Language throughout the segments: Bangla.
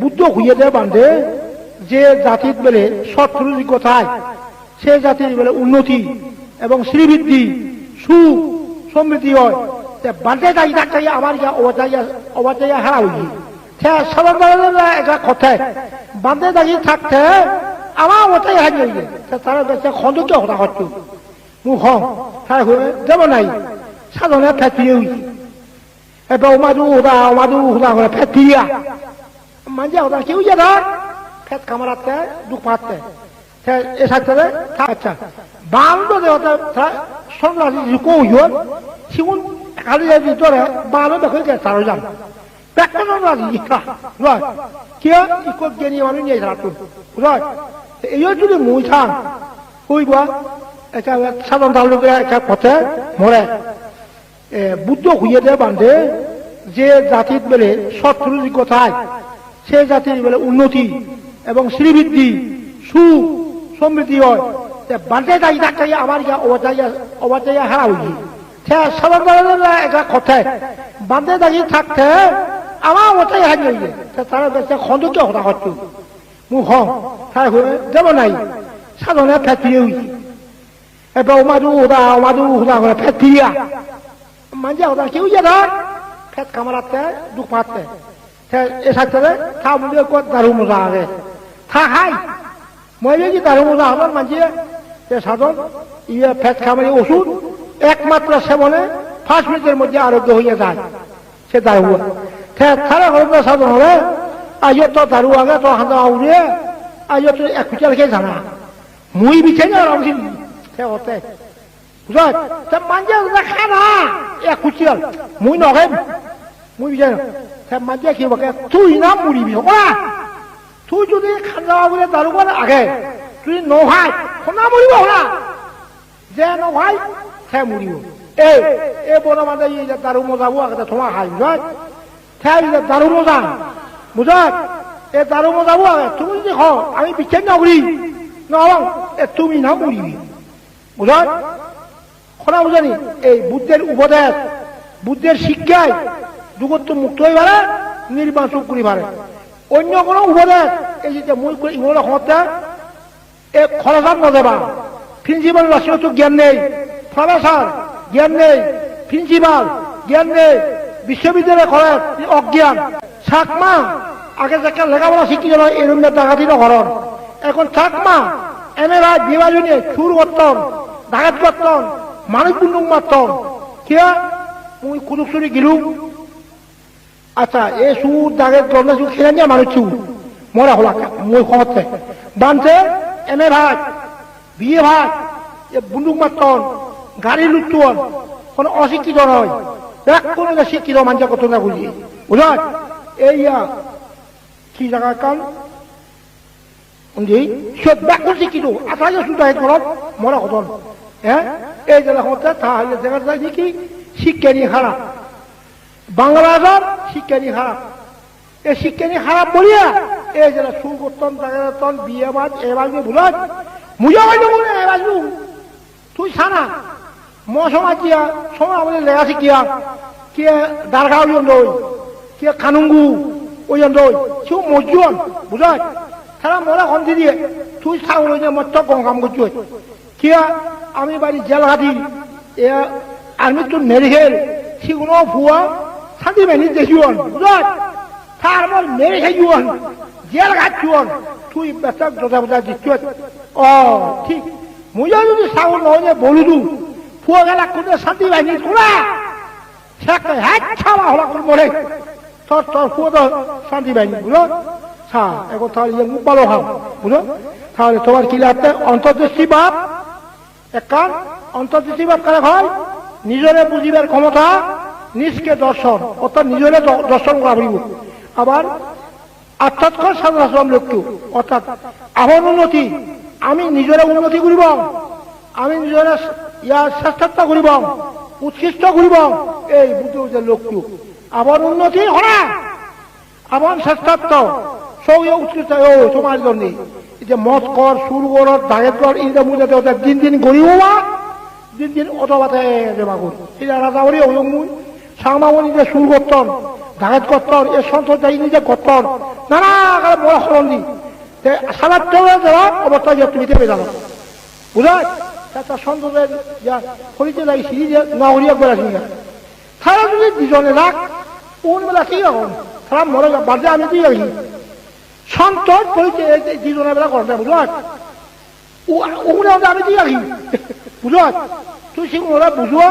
বুদ্ধ হইয়ে দেয় বান্ধে যে জাতির বেলে শত্রুর কথায়, সে জাতির বেলে উন্নতি এবং শ্রীবৃদ্ধি, সুখ, সমৃদ্ধি হয়। বান্ধে দায়ী থাকতে আমার ইয়া অবাচাইয়া অবাচাইয়া হারা হইয়ে সাধারণ হয়ে দেব নাই। দেখে গে সারো যান বেকন রাজি ইকা রয় কে ইকো গেনি মানুষ নিয়ে রাখুন রয় এই যদি মুই থান হইব একটা সাধারণ লোকের একটা পথে মরে। বুদ্ধ হইয়ে দেয় বান্ধে, যে জাতির বেলে শত্রুর কথায় সে জাতির বেলে উন্নতি এবং শ্রীবৃদ্ধি, সুখ, সমৃদ্ধি হয়। তে বান্ধে দায়ী থাকতে আমার ইয়া অবাচাইয়া হারা হইয়ে সে সাধারণ একটা কথায় বান্ধে দাঁড়িয়ে থাকতে আমার অবাচাই হারিয়ে হইয়ে তারা বেশি খন্দকে হতা। হচ্ছে মুখ হং, তাই দেব নাই। সাধারণ ফ্যাক্টরি হইছে এবার ওমাদু হুদা ওমাদু হুদা করে ফ্যাক্টরিয়া মাঝে ওটা কেউ যে ফেট দুঃখ এ থাকতে থা বলে কত দারু মোজা আগে থা হাই মই কি দারু মোজা হবার মাঝে এ সাধন ইয়ে ফেট খামারি ওষুধ একমাত্র সেবনে পাঁচ মিনিটের মধ্যে আরোগ্য হয়ে যায় সে দারু থারা করে সাধন হবে আজ তো দারু আগে তো হাঁদা আউরে আজ তো এক কুচাল খেয়ে জানা মুই বিছাই না রমসি সে হতে বুঝাত তা মাঞ্জা না এ কুচিয়াল মুই নহে মুই বিজান তা মাঞ্জা কি বকে তুই না মুড়িবি ওরা তুই যদি খাজা বলে দারুগান আগে তুই নহাই খনা মরিব ওরা যে নহাই সে মরিব এ এ বড় মাঝে এই যে দারু মজাবো আগে তোমার হাই বুঝাত সে এই যে দারু মজা বুঝাত এ দারু মজাবো, আগে, তুমি যদি হ, আমি বিচ্ছেদ নকরি নরং এ তুমি না মরিবি বুঝাত খনা বুঝানি এই বুদ্ধের উপদেশ বুদ্ধের শিক্ষায় যুগত্ব মুক্ত হয়ে পারে নির্বাচন করি পারে। অন্য কোনো উপদেশ, এই যে মই ইমলা ক্ষমতা এ খরচাত নদেবা প্রিন্সিপাল রাষ্ট্রীয় তো জ্ঞান নেই প্রফেসর জ্ঞান নেই প্রিন্সিপাল জ্ঞান নেই, বিশ্ববিদ্যালয় করে অজ্ঞান। চাকমা আগে যে লেখাপড়া শিখি গেল এরম ডাকাতি নকরণ এখন চাকমা এমেরা বিভাজনে সুর করতন ডাকাত করতন মানুষ বুন্দুক মারতন কিয়া মুই কুদুক চুরি গিলু। আচ্ছা এ সুর দাগের গন্ধ সুর খেলে নিয়ে মানুষ চু মরা হলা মই বানছে এমএ ভাগ, বিয়ে ভাগ এ বুন্দুক মারতন গাড়ি কোনো অশিক্ষিত নয় দেখ, কোনো শিক্ষিত মানুষ কত না বুঝি এইয়া, কি জায়গা কাল উনি সব ব্যাকুল শিক্ষিত। হেড করত মরা হ্যাঁ এই জেলা হতে তাহলে দেখা যায় কি শিক্ষা নিয়ে খারাপ বাংলাদেশের শিক্ষা নিয়ে খারাপ এই শিক্ষা নিয়ে খারাপ বলিয়া এই জেলা সুগতন জাগাতন বিয়ে বাদ এবার ভুলত মুজা বাইল বলে এবার তুই সানা ম সমাজ কিয়া সময় আমাদের লেগা শিখিয়া কে দারগাঁও দই, কে খানুঙ্গু ওই দই কেউ মজুন বুঝায় তারা মরা খন্দি দিয়ে তুই ছাগল যে মত গঙ্গাম করছ কিয়া আমি বাড়ি জেলহাটি এ আর্মি তো মেরিহেল সেগুলো ভুয়া বাহিনী দেখিওন বুঝাত তার আমার মেরে খাইওন জেল ঘাটছিওন তুই বেচাক জোজা বোজা দিচ্ছ। ও ঠিক। মুজা যদি ছাগল নহয় যে বলুদু ফুয়া গেলা কোনে শান্তি বাহিনী কোনা সেকে হ্যাঁ ছাওয়া হলা করে মরে তোর তোর ফুয়া তো শান্তি বাহিনী বুঝলো? ছা এখন তাহলে ইয়ে মুখ ভালো হাও বুঝলো? তাহলে তোমার কি লাগতে অন্তর্দৃষ্টি বাপ। একান অন্তর্দৃষ্টি বাপ কারে হয়, নিজরে বুঝিবার ক্ষমতা নিজকে দর্শন, অর্থাৎ নিজরে দর্শন করা হইব। আবার আত্মাৎকর সাধারণ লক্ষ্য, অর্থাৎ আমার উন্নতি, আমি নিজরে উন্নতি করিব, আমি নিজরে ইয়ার শ্রেষ্ঠত্ব করিব, উৎকৃষ্ট করিব, এই বুদ্ধ লক্ষ্য। আবার উন্নতি হরা আমার শ্রেষ্ঠত্ব সৌ উৎকৃষ্ট, ও, তোমার জন্য। যে মদ কর, সুর কর দাগের কর এইটা বুঝাতে দিন দিন গড়িও বা দিন দিন অতবাতে দেবা করি। এটা রাজা বলি ওই মুই সাংমামণি যে সুর করতন ডাকাত কত্তর এ সন্তোষ যাই নিজে কত্তর নানা আকারে বড় হলন্দি সারা চলে যাওয়া অবস্থা যে তুমি দেবে জানো। বুঝায় একটা সন্তোষের যা হরিতে যাই সিঁড়ি যে না হরিয়া করে আসি না। তারা যদি দুজনে রাখ কোন বেলা কি এখন তারা মরে যা আমি তুই আসি সন্তোষ হরিতে দুজনে বেলা করতে বুঝায় ওগুলো আমি তুই আসি বুঝায় তুই সিংহরা বুঝুয়া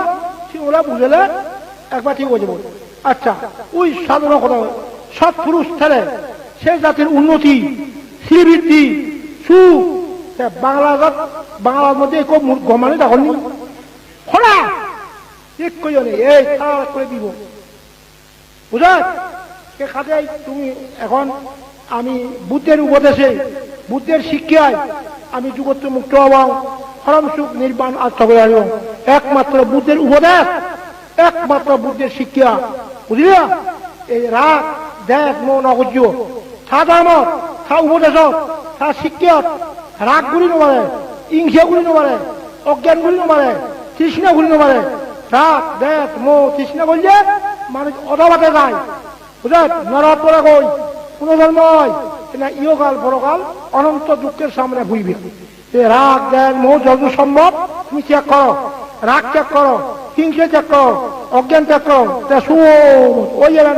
সিংহরা বুঝলে একবার ঠিক হয়ে আচ্ছা ওই সাধারণ কথা সৎ পুরুষ ছেলে, সে জাতির উন্নতি, শ্রীবৃদ্ধি, সুখ। বাংলা বাংলার মধ্যে খুব গমানে দেখনি খোলা! এক কজনে এই তার করে দিব। বুঝায় সে খাতে তুমি এখন, আমি বুদ্ধের উপদেশে, বুদ্ধের শিক্ষায়, আমি যুগত্ব মুক্ত হব। পরম সুখ নির্বাণ আত্ম করে আসব। একমাত্র বুদ্ধের উপদেশ। একমাত্র বুদ্ধের শিক্ষা। বুঝলিয়া এই রাগ দেখ মন অগজ্য থা ধর্মত থা উপদেশত থা শিক্ষাত রাগ গুলি নমাৰে হিংসা গুলি নমাৰে অজ্ঞান গুলি নমাৰে তৃষ্ণা গুলি নমাৰে রাগ দেখ মোহ তৃষ্ণা করলে মানুষ অধবাতে যায়। বুঝলেন নরক পরে গই পুনর্জন্ময় না ইয়কাল পরকাল, অনন্ত দুঃখের সামনে ভুইবে রাগ দেন মোহ যত সম্ভব তুমি ত্যাগ করো। রাগ ত্যাগ করো হিংসে ত্যাগ করো অজ্ঞান ত্যাগ করো ওই এলেন